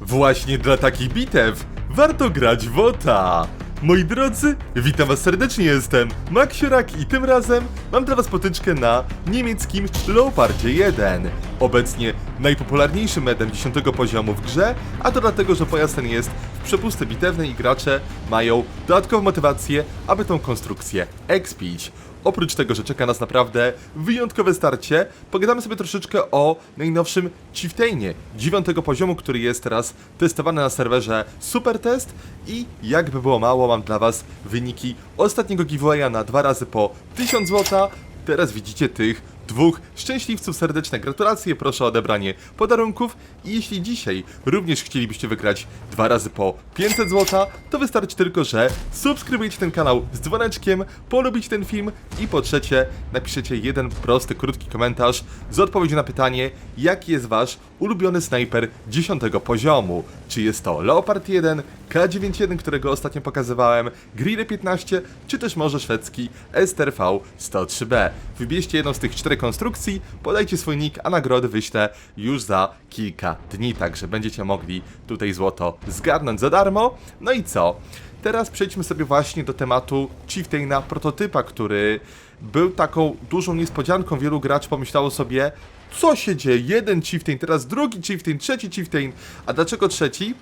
Właśnie dla takich bitew warto grać WOTA. Moi drodzy, witam was serdecznie, jestem Maksiurak i tym razem mam dla was potyczkę na niemieckim Leopardzie 1. Obecnie najpopularniejszym medem 10 poziomu w grze, a to dlatego, że pojazd ten jest w przepustce bitewne i gracze mają dodatkową motywację, aby tą konstrukcję expić. Oprócz tego, że czeka nas naprawdę wyjątkowe starcie, pogadamy sobie troszeczkę o najnowszym Chieftainie, dziewiątego poziomu, który jest teraz testowany na serwerze Supertest i jakby było mało, mam dla Was wyniki ostatniego giveawaya na dwa razy po 1000 zł. Teraz widzicie tych dwóch szczęśliwców serdeczne gratulacje, proszę o odebranie podarunków. I jeśli dzisiaj również chcielibyście wygrać dwa razy po 500 zł, to wystarczy tylko, że subskrybujecie ten kanał z dzwoneczkiem, polubić ten film i po trzecie napiszecie jeden prosty, krótki komentarz z odpowiedzią na pytanie, jaki jest wasz ulubiony snajper 10 poziomu. Czy jest to Leopard 1, K91, którego ostatnio pokazywałem, Grille 15, czy też może szwedzki STRV 103B. Wybierzcie jedną z tych czterech konstrukcji, podajcie swój nick, a nagrody wyślę już za kilka dni, także będziecie mogli tutaj złoto zgarnąć za darmo. No i co? Teraz przejdźmy sobie właśnie do tematu Chieftaina prototypa, który był taką dużą niespodzianką. Wielu graczy pomyślało sobie, co się dzieje? Jeden Chieftain, teraz drugi Chieftain, trzeci Chieftain. A dlaczego trzeci?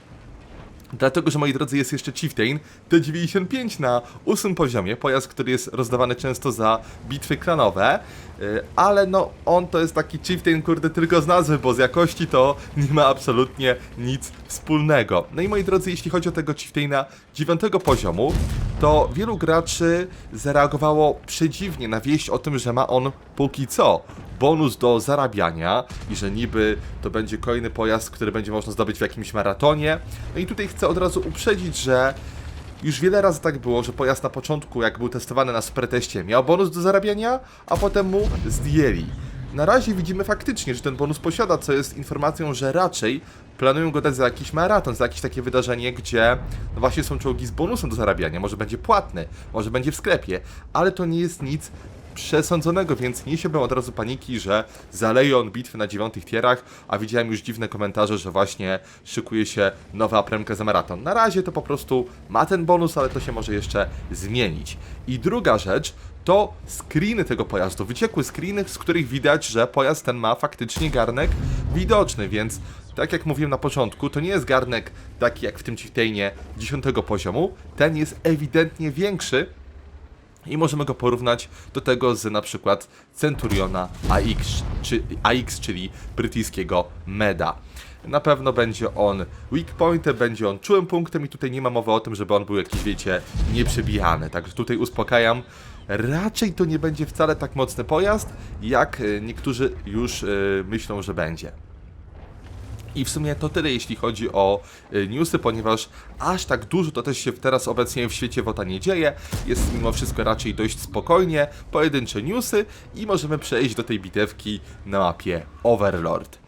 Dlatego, że moi drodzy, jest jeszcze Chieftain T95 na ósmym poziomie, pojazd, który jest rozdawany często za bitwy klanowe, yy, ale no on to jest taki Chieftain, kurde, tylko z nazwy, bo z jakości to nie ma absolutnie nic wspólnego. No i moi drodzy, jeśli chodzi o tego Chieftaina dziewiątego poziomu, to wielu graczy zareagowało przedziwnie na wieść o tym, że ma on póki co bonus do zarabiania i że niby to będzie kolejny pojazd, który będzie można zdobyć w jakimś maratonie. No i tutaj chcę od razu uprzedzić, że już wiele razy tak było, że pojazd na początku, jak był testowany na preteście, miał bonus do zarabiania, a potem mu zdjęli. Na razie widzimy faktycznie, że ten bonus posiada, co jest informacją, że raczej planują go dać za jakiś maraton, za jakieś takie wydarzenie, gdzie no właśnie są czołgi z bonusem do zarabiania. Może będzie płatny, może będzie w sklepie, ale to nie jest nic przesądzonego, więc nie siłbym od razu paniki, że zaleje on bitwy na dziewiątych tierach, a widziałem już dziwne komentarze, że właśnie szykuje się nowa premka za maraton. Na razie to po prostu ma ten bonus, ale to się może jeszcze zmienić. I druga rzecz, to screeny tego pojazdu, wyciekły screeny, z których widać, że pojazd ten ma faktycznie garnek widoczny, więc tak jak mówiłem na początku, to nie jest garnek taki jak w tym Chieftainie 10 poziomu, ten jest ewidentnie większy, i możemy go porównać do tego z na przykład Centuriona AX, czy, AX czyli brytyjskiego Meda. Na pewno będzie on weak pointem, będzie on czułym punktem i tutaj nie ma mowy o tym, żeby on był jakiś, wiecie, nieprzebijany. Także tutaj uspokajam, raczej to nie będzie wcale tak mocny pojazd, jak y, niektórzy już y, myślą, że będzie. I w sumie to tyle, jeśli chodzi o y, newsy, ponieważ aż tak dużo to też się teraz obecnie w świecie WOTA nie dzieje. Jest mimo wszystko raczej dość spokojnie, pojedyncze newsy i możemy przejść do tej bitewki na mapie Overlord.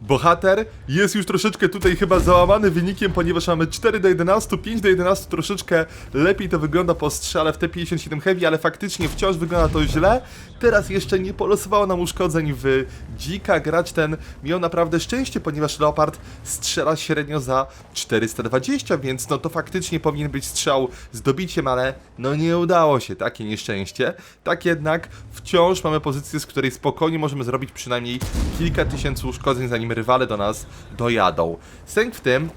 Bohater jest już troszeczkę tutaj chyba załamany wynikiem, ponieważ mamy 4 do 11, 5 do 11, troszeczkę lepiej to wygląda po strzale w T57 Heavy, ale faktycznie wciąż wygląda to źle. Teraz jeszcze nie polosowało nam uszkodzeń w dzika, gracz ten miał naprawdę szczęście, ponieważ Leopard strzela średnio za 420, więc no to faktycznie powinien być strzał z dobiciem, ale no nie udało się, takie nieszczęście. Tak jednak wciąż mamy pozycję, z której spokojnie możemy zrobić przynajmniej kilka tysięcy uszkodzeń, zanim rywale do nas dojadą. Sęk w tym,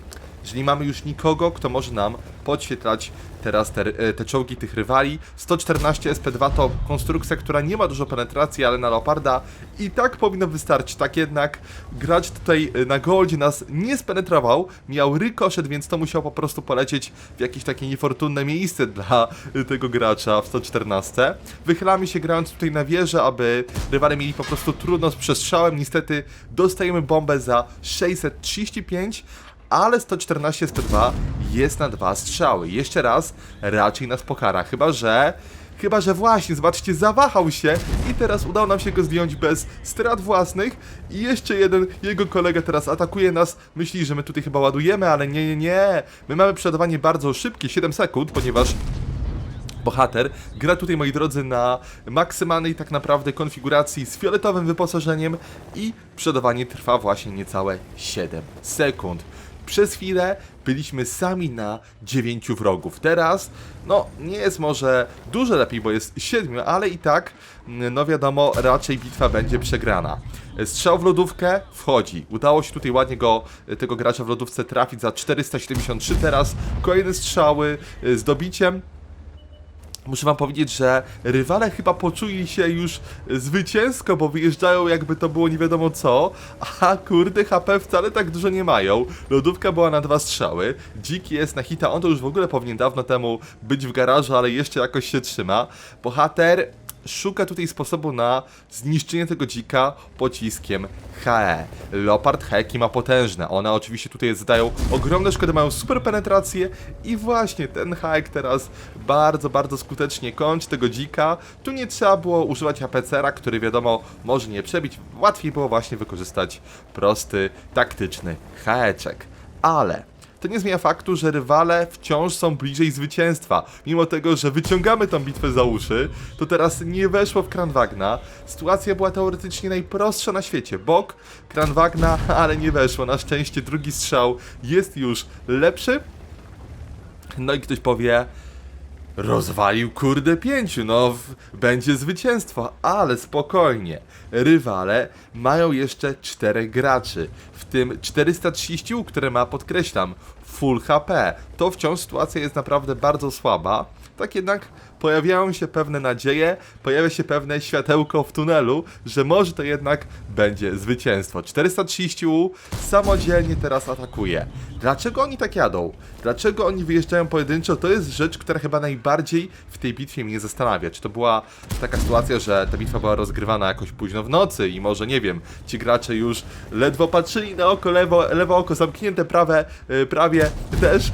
że nie mamy już nikogo, kto może nam podświetlać teraz te, e, te czołgi tych rywali. 114 SP2 to konstrukcja, która nie ma dużo penetracji, ale na Leoparda i tak powinno wystarczyć. Tak jednak gracz tutaj e, na Goldzie nas nie spenetrował, miał rykoszet, więc to musiał po prostu polecieć w jakieś takie niefortunne miejsce dla tego gracza w 114. Wychylamy się grając tutaj na wieżę, aby rywale mieli po prostu trudno z przestrzałem. Niestety dostajemy bombę za 635, ale 114 SP2 jest na dwa strzały. Jeszcze raz raczej nas pokara, chyba że... Chyba, że właśnie, zobaczcie, zawahał się i teraz udało nam się go zdjąć bez strat własnych i jeszcze jeden jego kolega teraz atakuje nas, myśli, że my tutaj chyba ładujemy, ale nie, nie, nie. My mamy przeładowanie bardzo szybkie, 7 sekund, ponieważ bohater gra tutaj, moi drodzy, na maksymalnej tak naprawdę konfiguracji z fioletowym wyposażeniem i przodowanie trwa właśnie niecałe 7 sekund. Przez chwilę byliśmy sami na dziewięciu wrogów. Teraz, no, nie jest może dużo lepiej, bo jest siedmiu, ale i tak, mm, no wiadomo, raczej bitwa będzie przegrana. Strzał w lodówkę wchodzi. Udało się tutaj ładnie go, tego gracza w lodówce trafić za 473 teraz. Kolejne strzały y, z dobiciem. Muszę wam powiedzieć, że rywale chyba poczuli się już zwycięsko, bo wyjeżdżają jakby to było nie wiadomo co, a kurde HP wcale tak dużo nie mają. Lodówka była na dwa strzały, Dzik jest na hita, on to już w ogóle powinien dawno temu być w garażu, ale jeszcze jakoś się trzyma. Bohater szuka tutaj sposobu na zniszczenie tego dzika pociskiem HE. Leopard heki ma potężne. One oczywiście tutaj zadają ogromne szkody, mają super penetrację i właśnie ten haek teraz bardzo, bardzo skutecznie kończy tego dzika. Tu nie trzeba było używać APCR-a, który wiadomo może nie przebić. Łatwiej było właśnie wykorzystać prosty, taktyczny haeczek. Ale to nie zmienia faktu, że rywale wciąż są bliżej zwycięstwa. Mimo tego, że wyciągamy tą bitwę za uszy, to teraz nie weszło w Kranwagna. Sytuacja była teoretycznie najprostsza na świecie. Bok, Kranwagna, ale nie weszło. Na szczęście drugi strzał jest już lepszy. No i ktoś powie, Rozwalił kurde pięciu, no będzie zwycięstwo, ale spokojnie. Rywale mają jeszcze czterech graczy, w tym 430, które ma, podkreślam, full HP. To wciąż sytuacja jest naprawdę bardzo słaba, tak jednak pojawiają się pewne nadzieje, pojawia się pewne światełko w tunelu, że może to jednak będzie zwycięstwo. 430U samodzielnie teraz atakuje. Dlaczego oni tak jadą? Dlaczego oni wyjeżdżają pojedynczo? To jest rzecz, która chyba najbardziej w tej bitwie mnie zastanawia. Czy to była taka sytuacja, że ta bitwa była rozgrywana jakoś późno w nocy i może, nie wiem, ci gracze już ledwo patrzyli na oko, lewo, lewo oko zamknięte, prawe, yy, prawie też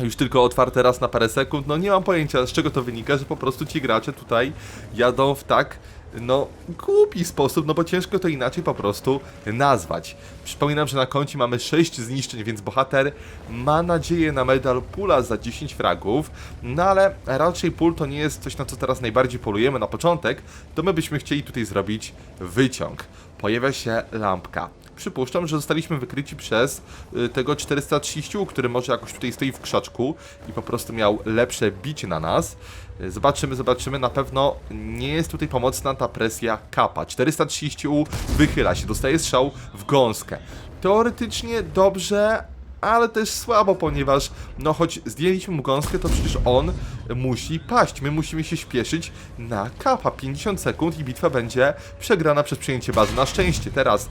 już tylko otwarte raz na parę sekund, no nie mam pojęcia z czego to wynika, że po prostu ci gracze tutaj jadą w tak, no, głupi sposób, no bo ciężko to inaczej po prostu nazwać. Przypominam, że na koncie mamy 6 zniszczeń, więc bohater ma nadzieję na medal pula za 10 fragów, no ale raczej pól to nie jest coś, na co teraz najbardziej polujemy na początek, to my byśmy chcieli tutaj zrobić wyciąg. Pojawia się lampka przypuszczam, że zostaliśmy wykryci przez y, tego 430, który może jakoś tutaj stoi w krzaczku i po prostu miał lepsze bicie na nas. Y, Zobaczymy, zobaczymy, na pewno nie jest tutaj pomocna ta presja kapa. 430U wychyla się, dostaje strzał w gąskę. Teoretycznie dobrze, ale też słabo, ponieważ no choć zdjęliśmy mu gąskę, to przecież on musi paść. My musimy się śpieszyć na kapa. 50 sekund i bitwa będzie przegrana przez przyjęcie bazy. Na szczęście teraz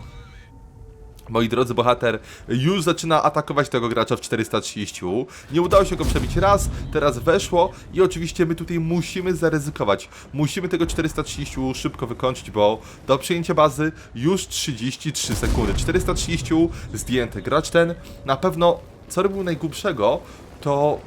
Moi drodzy, bohater już zaczyna atakować tego gracza w 430. Nie udało się go przebić raz, teraz weszło i oczywiście my tutaj musimy zaryzykować. Musimy tego 430 szybko wykończyć, bo do przyjęcia bazy już 33 sekundy. 430 zdjęty. Gracz ten na pewno, co robił najgłupszego, to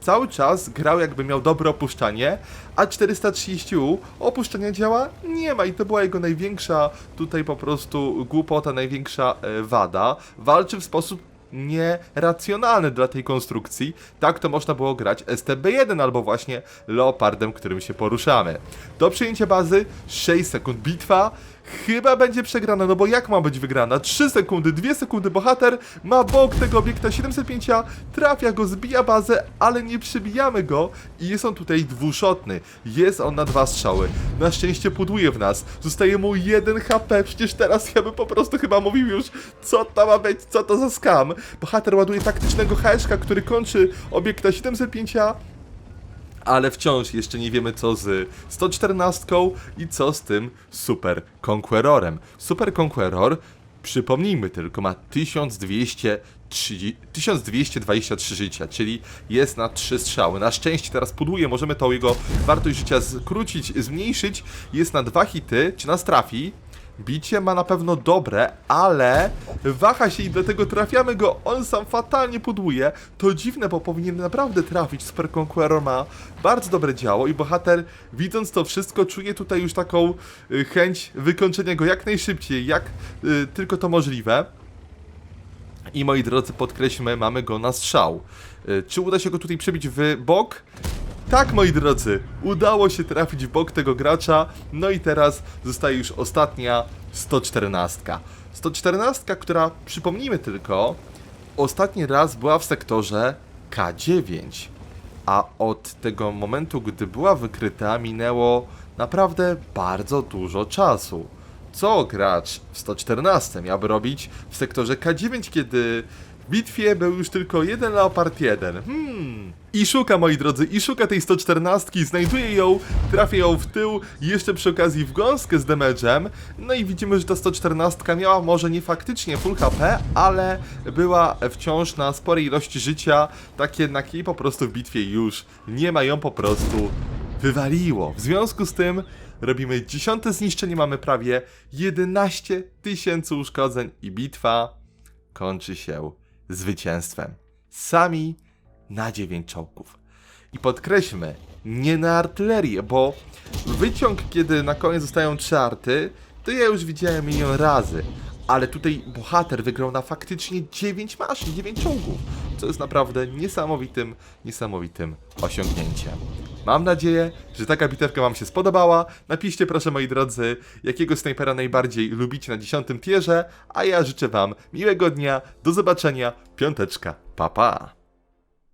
cały czas grał jakby miał dobre opuszczanie, a 430U opuszczenia działa nie ma i to była jego największa tutaj po prostu głupota, największa e, wada. Walczy w sposób nieracjonalny dla tej konstrukcji. Tak to można było grać STB1 albo właśnie Leopardem, którym się poruszamy. Do przyjęcia bazy 6 sekund bitwa. Chyba będzie przegrana, no bo jak ma być wygrana? 3 sekundy, 2 sekundy, bohater ma bok tego obiekta 705, trafia go, zbija bazę, ale nie przybijamy go i jest on tutaj dwuszotny. Jest on na dwa strzały. Na szczęście pudłuje w nas. Zostaje mu 1 HP, przecież teraz ja bym po prostu chyba mówił już, co to ma być, co to za skam. Bohater ładuje taktycznego HSK, który kończy obiekta 705, ale wciąż jeszcze nie wiemy co z 114 i co z tym Super Conquerorem. Super Conqueror, przypomnijmy tylko, ma 1230, 1223 życia, czyli jest na 3 strzały. Na szczęście teraz pudłuje, możemy tą jego wartość życia skrócić, zmniejszyć. Jest na 2 hity, czy nas trafi? Bicie ma na pewno dobre, ale waha się i dlatego trafiamy go. On sam fatalnie pudłuje. To dziwne, bo powinien naprawdę trafić. Super Conqueror ma bardzo dobre działo i bohater, widząc to wszystko, czuje tutaj już taką y, chęć wykończenia go jak najszybciej, jak y, tylko to możliwe. I moi drodzy, podkreślmy, mamy go na strzał. Y, Czy uda się go tutaj przebić w bok? Tak, moi drodzy, udało się trafić w bok tego gracza, no i teraz zostaje już ostatnia 114. 114, która, przypomnijmy tylko, ostatni raz była w sektorze K9, a od tego momentu, gdy była wykryta, minęło naprawdę bardzo dużo czasu. Co gracz w 114 miałby robić w sektorze K9, kiedy w bitwie był już tylko jeden Leopard 1? Hmm. I szuka, moi drodzy, i szuka tej 114, znajduje ją, trafia ją w tył, jeszcze przy okazji w gąskę z damage'em. No i widzimy, że ta 114 miała może nie faktycznie full HP, ale była wciąż na sporej ilości życia, tak jednak jej po prostu w bitwie już nie ma ją po prostu wywaliło. W związku z tym robimy dziesiąte zniszczenie, mamy prawie 11 tysięcy uszkodzeń i bitwa kończy się zwycięstwem. Sami na 9 czołgów. I podkreślmy, nie na artylerię, bo wyciąg, kiedy na koniec zostają trzy arty, to ja już widziałem milion razy. Ale tutaj bohater wygrał na faktycznie 9 maszyn, 9 czołgów, co jest naprawdę niesamowitym, niesamowitym osiągnięciem. Mam nadzieję, że taka bitewka Wam się spodobała. Napiszcie proszę moi drodzy, jakiego snajpera najbardziej lubicie na 10 tierze, a ja życzę Wam miłego dnia, do zobaczenia, piąteczka, pa pa!